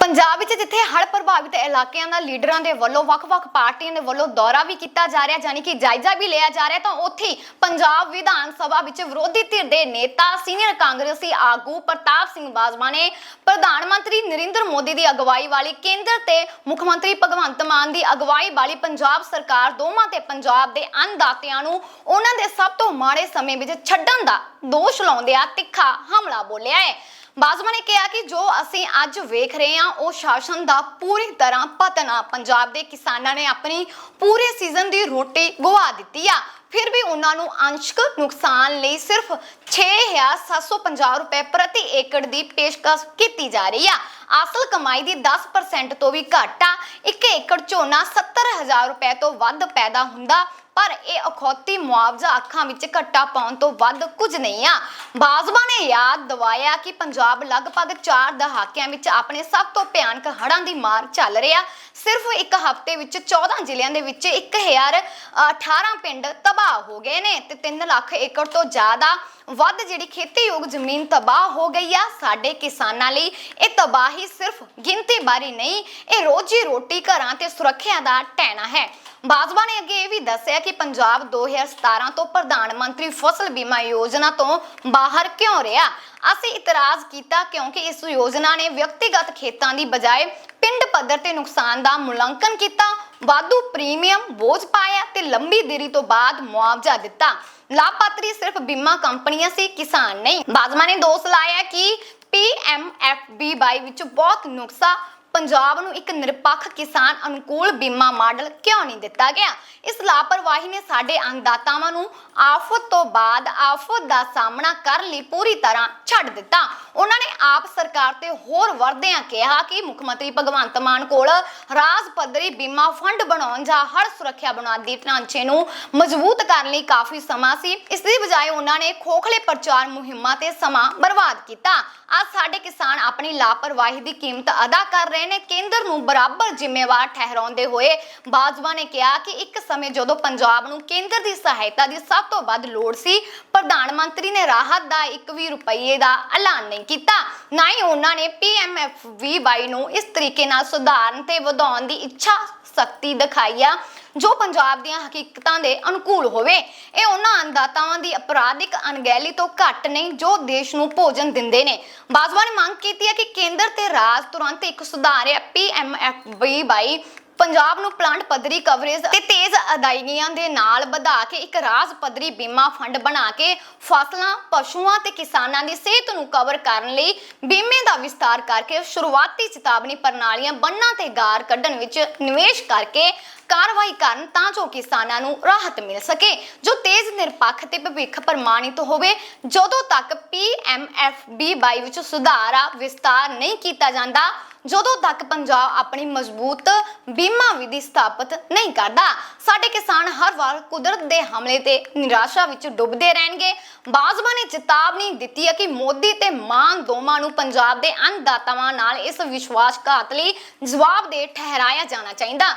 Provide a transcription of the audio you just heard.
ਪੰਜਾਬ ਵਿੱਚ ਜਿੱਥੇ ਹੜ੍ਹ ਪ੍ਰਭਾਵਿਤ ਇਲਾਕਿਆਂ ਦਾ ਲੀਡਰਾਂ ਦੇ ਵੱਲੋਂ ਵੱਖ-ਵੱਖ ਪਾਰਟੀਆਂ ਦੇ ਵੱਲੋਂ ਦੌਰਾ ਵੀ ਕੀਤਾ ਜਾ ਰਿਹਾ ਯਾਨੀ ਕਿ ਜਾਇਜ਼ਾ ਵੀ ਲਿਆ ਜਾ ਰਿਹਾ, ਤਾਂ ਉੱਥੇ ਪੰਜਾਬ ਵਿਧਾਨ ਸਭਾ ਵਿੱਚ ਵਿਰੋਧੀ ਧਿਰ ਦੇ ਨੇਤਾ, ਸੀਨੀਅਰ ਕਾਂਗਰਸੀ ਆਗੂ ਪ੍ਰਤਾਪ ਸਿੰਘ ਬਾਜਵਾ ਨੇ ਪ੍ਰਧਾਨ ਮੰਤਰੀ ਨਰਿੰਦਰ ਮੋਦੀ ਦੀ ਅਗਵਾਈ ਵਾਲੀ ਕੇਂਦਰ ਤੇ ਮੁੱਖ ਮੰਤਰੀ ਭਗਵੰਤ ਮਾਨ ਦੀ ਅਗਵਾਈ ਵਾਲੀ ਪੰਜਾਬ ਸਰਕਾਰ ਦੋਵਾਂ ਤੇ ਪੰਜਾਬ ਦੇ ਅੰਨਦਾਤਿਆਂ ਨੂੰ ਉਹਨਾਂ ਦੇ ਸਭ ਤੋਂ ਮਾੜੇ ਸਮੇਂ ਵਿੱਚ ਛੱਡਣ ਦਾ ਦੋਸ਼ ਲਾਉਂਦਿਆਂ ਤਿੱਖਾ ਹਮਲਾ ਬੋਲਿਆ ਹੈ। ਬਾਜਵਾ ਨੇ ਕਿਹਾ ਕਿ ਜੋ ਅਸੀਂ ਅੱਜ ਵੇਖ ਰਹੇ ਹਾਂ, ਉਹ ਸ਼ਾਸਨ ਦਾ ਪੂਰੀ ਤਰ੍ਹਾਂ ਪਤਨ ਆ। ਪੰਜਾਬ ਦੇ ਕਿਸਾਨਾਂ ਨੇ ਆਪਣੀ ਪੂਰੇ ਸੀਜ਼ਨ ਦੀ ਰੋਟੀ ਗਵਾ ਦਿੱਤੀ ਆ। ਫਿਰ ਵੀ ਉਹਨਾਂ ਨੂੰ ਅੰਸ਼ਕ ਨੁਕਸਾਨ ਲਈ ਸਿਰਫ 6750 ਰੁਪਏ ਪ੍ਰਤੀ ਏਕੜ ਦੀ ਪੇਸ਼ਕਸ਼ ਕੀਤੀ ਜਾ ਰਹੀ ਆ। ਅਸਲ ਕਮਾਈ ਦੀ 10% ਤੋਂ ਵੀ ਘੱਟ ਆ। 1 ਏਕੜ ਝੋਨਾ 70000 ਰੁਪਏ ਤੋਂ ਵੱਧ ਪੈਦਾ ਹੁੰਦਾ, ਪਰ ਇਹ ਅਖੌਤੀ ਮੁਆਵਜ਼ਾ ਅੱਖਾਂ ਵਿੱਚ ਘੱਟਾ ਪਾਉਣ ਤੋਂ ਵੱਧ ਕੁਝ ਨਹੀਂ ਆ। ਬਾਜਵਾ ਨੇ ਯਾਦ ਦਿਵਾਇਆ ਕਿ ਪੰਜਾਬ ਲਗਭਗ 4 ਦਹਾਕਿਆਂ ਵਿੱਚ ਆਪਣੇ ਸਭ ਤੋਂ ਭਿਆਨਕ ਹੜ੍ਹਾਂ ਦੀ ਮਾਰ ਚੱਲ ਰਿਹਾ। ਸਿਰਫ ਇੱਕ ਹਫ਼ਤੇ ਵਿੱਚ 14 ਜ਼ਿਲ੍ਹਿਆਂ ਦੇ ਵਿੱਚ 1018 ਪਿੰਡ ਤਬਾਹ ਹੋ ਗਏ ਨੇ ਤੇ 3 ਲੱਖ ਏਕੜ ਤੋਂ ਜ਼ਿਆਦਾ ਵੱਧ ਜਿਹੜੀ ਖੇਤੀਯੋਗ ਜ਼ਮੀਨ ਤਬਾਹ ਹੋ ਗਈ ਆ, ਸਾਡੇ ਕਿਸਾਨਾਂ ਲਈ ਇਹ ਤਬਾਹੀ ਸਿਰਫ ਗਿਣਤੀ ਬਾਰੀ ਨਹੀਂ, ਇਹ ਰੋਜੀ ਰੋਟੀ ਘਰਾਂ ਤੇ ਸੁਰੱਖਿਆ ਦਾ ਟੈਣਾ ਹੈ। ਬਾਜਵਾ ਨੇ ਅੱਗੇ ਇਹ ਵੀ ਦੱਸਿਆ ਕਿ ਪੰਜਾਬ 2017 ਤੋਂ ਪ੍ਰਧਾਨ ਮੰਤਰੀ ਫਸਲ ਬੀਮਾ ਯੋਜਨਾ ਤੋਂ ਬਾਹਰ ਕਿਉਂ ਰਿਹਾ? ਅਸੀਂ ਇਤਰਾਜ਼ ਕੀਤਾ ਕਿਉਂਕਿ ਇਸ ਯੋਜਨਾ ਨੇ ਵਿਅਕਤੀਗਤ ਖੇਤਾਂ ਦੀ ਬਜਾਏ ਪਿੰਡ ਪੱਧਰ ਤੇ ਨੁਕਸਾਨ ਦਾ ਮੁਲਾਂਕਣ ਕੀਤਾ ਵਾਧੂ ਪ੍ਰੀਮੀਅਮ ਬੋਝ ਪਾਇਆ ਤੇ ਲੰਬੀ ਦੇਰੀ ਤੋਂ ਬਾਅਦ ਮੁਆਵਜ਼ਾ ਦਿੱਤਾ। ਲਾਭਪਾਤਰੀ ਸਿਰਫ ਬੀਮਾ ਕੰਪਨੀਆਂ ਸੀ, ਕਿਸਾਨ ਨਹੀਂ। ਬਾਜਵਾ ਨੇ ਦੋਸ਼ ਲਾਇਆ ਕਿ PMFBY ਵਿੱਚ ਬਹੁਤ ਨੁਕਸਾ ਪੰਜਾਬ ਨੂੰ ਇੱਕ ਨਿਰਪੱਖ ਕਿਸਾਨ ਅਨੁਕੂਲ ਬੀਮਾ ਮਾਡਲ ਕਿਉਂ ਨਹੀਂ ਦਿੱਤਾ ਗਿਆ? ਇਸ ਲਾਪਰਵਾਹੀ ਨੇ ਸਾਡੇ ਅੰਗਦਾਤਾਵਾਂ ਨੂੰ ਆਫਤ ਤੋਂ ਬਾਅਦ ਆਫਤ ਦਾ ਸਾਹਮਣਾ ਕਰਨ ਲਈ ਪੂਰੀ ਤਰ੍ਹਾਂ ਛੱਡ ਦਿੱਤਾ। ਉਹਨਾਂ ਨੇ ਆਪ ਸਰਕਾਰ ਤੇ ਹੋਰ ਵਰਦਿਆਂ ਕਿਹਾ ਕਿ ਮੁੱਖ ਮੰਤਰੀ ਭਗਵੰਤ ਮਾਨ ਕੋਲ ਰਾਜ ਪੱਧਰੀ ਬੀਮਾ ਫੰਡ ਬਣਾਉਣ ਜਾਂ ਹਰ ਸੁਰੱਖਿਆ ਬੁਨਿਆਦੀ ਢਾਂਚੇ ਨੂੰ ਮਜ਼ਬੂਤ ਕਰਨ ਲਈ ਕਾਫੀ ਸਮਾਂ ਸੀ। ਇਸ ਦੀ ਬਜਾਏ ਉਹਨਾਂ ਨੇ ਖੋਖਲੇ ਪ੍ਰਚਾਰ ਮੁਹਿੰਮਾਂ ਤੇ ਸਮਾਂ ਬਰਬਾਦ ਕੀਤਾ। ਅੱਜ ਸਾਡੇ ਕਿਸਾਨ ਆਪਣੀ ਲਾਪਰਵਾਹੀ ਦੀ ਕੀਮਤ ਅਦਾ ਕਰ ਰਹੇ ਨੇ। ਕੇਂਦਰ ਨੂੰ ਬਰਾਬਰ ਜ਼ਿੰਮੇਵਾਰ ਠਹਿਰਾਉਂਦੇ ਹੋਏ ਬਾਜਵਾ ਨੇ ਕਿਹਾ ਕਿ ਇੱਕ ਸਮੇਂ ਜਦੋਂ ਪੰਜਾਬ ਨੂੰ ਕੇਂਦਰ ਦੀ ਸਹਾਇਤਾ ਦੀ ਸਭ ਤੋਂ ਵੱਧ ਲੋੜ ਸੀ, ਪ੍ਰਧਾਨ ਮੰਤਰੀ ਨੇ ਰਾਹਤ ਦਾ 1 ਵੀ ਰੁਪਏ ਦਾ ਐਲਾਨ ਨਹੀਂ ਕੀਤਾ। ਨਾ ਹੀ ਉਹਨਾਂ ਨੇ PMFVY ਨੂੰ ਇਸ ਤਰੀਕੇ ਨਾਲ ਸੁਧਾਰਨ ਤੇ ਵਧਾਉਣ ਦੀ ਇੱਛਾ, ਸ਼ਕਤੀ ਦਿਖਾਈ ਆ। ਜੋ ਪੰਜਾਬ ਦੀਆਂ ਹਕੀਕਤਾਂ ਦੇ ਅਨੁਕੂਲ ਹੋਵੇ, ਇਹ ਉਹਨਾਂ ਅੰਦਾਤਾਵਾਂ ਦੀ ਅਪਰਾਧਿਕ ਅਣਗਹਿਲੀ ਤੋਂ ਘੱਟ ਨਹੀਂ ਜੋ ਦੇਸ਼ ਨੂੰ ਭੋਜਨ ਦਿੰਦੇ ਨੇ। ਬਾਜਵਾ ਨੇ ਮੰਗ ਕੀਤੀ ਹੈ ਕਿ ਕੇਂਦਰ ਤੇ ਰਾਜ ਤੁਰੰਤ ਇੱਕ ਸੁਧਾਰਿਆ PMFBY ਪੰਜਾਬ ਨੂੰ ਪਲਾਂਟ ਪੱਧਰੀ ਕਵਰੇਜ ਤੇ ਤੇਜ਼ ਅਦਾਇਗੀਆਂ ਦੇ ਨਾਲ ਵਧਾ ਕੇ ਇੱਕ ਰਾਜ ਪੱਧਰੀ ਬੀਮਾ ਫੰਡ ਬਣਾ ਕੇ ਫਸਲਾਂ, ਪਸ਼ੂਆਂ ਤੇ ਕਿਸਾਨਾਂ ਦੀ ਸਿਹਤ ਨੂੰ ਕਵਰ ਕਰਨ ਲਈ ਬੀਮੇ ਦਾ ਵਿਸਤਾਰ ਕਰਕੇ ਸ਼ੁਰੂਆਤੀ ਚੇਤਾਵਨੀ ਪ੍ਰਣਾਲੀਆਂ ਬੰਨਾਂ ਤੇ ਗਾਰ ਕੱਢਣ ਵਿੱਚ ਨਿਵੇਸ਼ ਕਰਕੇ ਕਾਰਵਾਈ ਕਰਨ ਤਾਂ ਜੋ ਕਿਸਾਨਾਂ ਨੂੰ ਰਾਹਤ ਮਿਲ ਸਕੇ। ਜੋ ਤੇਜ਼ ਨਿਰਪੱਖ ਤੇ ਭਵਿੱਖ ਪ੍ਰਮਾਣਿਤ ਹੋਵੇ, ਜਦੋਂ ਤੱਕ PMFBY ਵਿੱਚ ਸੁਧਾਰ ਆ, ਵਿਸਤਾਰ ਨਹੀਂ ਕੀਤਾ ਜਾਂਦਾ, ਜਦੋਂ ਤੱਕ ਪੰਜਾਬ ਆਪਣੀ ਮਜ਼ਬੂਤ ਬੀਮਾ ਵਿਧੀ ਸਥਾਪਿਤ ਨਹੀਂ ਕਰਦਾ। ਸਾਡੇ ਕਿਸਾਨ ਹਰ ਵਾਰ ਕੁਦਰਤ ਦੇ ਹਮਲੇ ਤੇ ਨਿਰਾਸ਼ਾ ਵਿੱਚ ਡੁੱਬਦੇ ਰਹਿਣਗੇ। ਬਾਜਵਾ ਨੇ ਚੇਤਾਵਨੀ ਦਿੱਤੀ ਹੈ ਕਿ ਮੋਦੀ ਤੇ ਮਾਨ ਦੋਵਾਂ ਨੂੰ ਪੰਜਾਬ ਦੇ ਅੰਨਦਾਤਾਵਾਂ ਨਾਲ ਇਸ ਵਿਸ਼ਵਾਸਘਾਤ ਲਈ ਜਵਾਬਦੇਹ ਠਹਿਰਾਇਆ ਜਾਣਾ ਚਾਹੀਦਾ।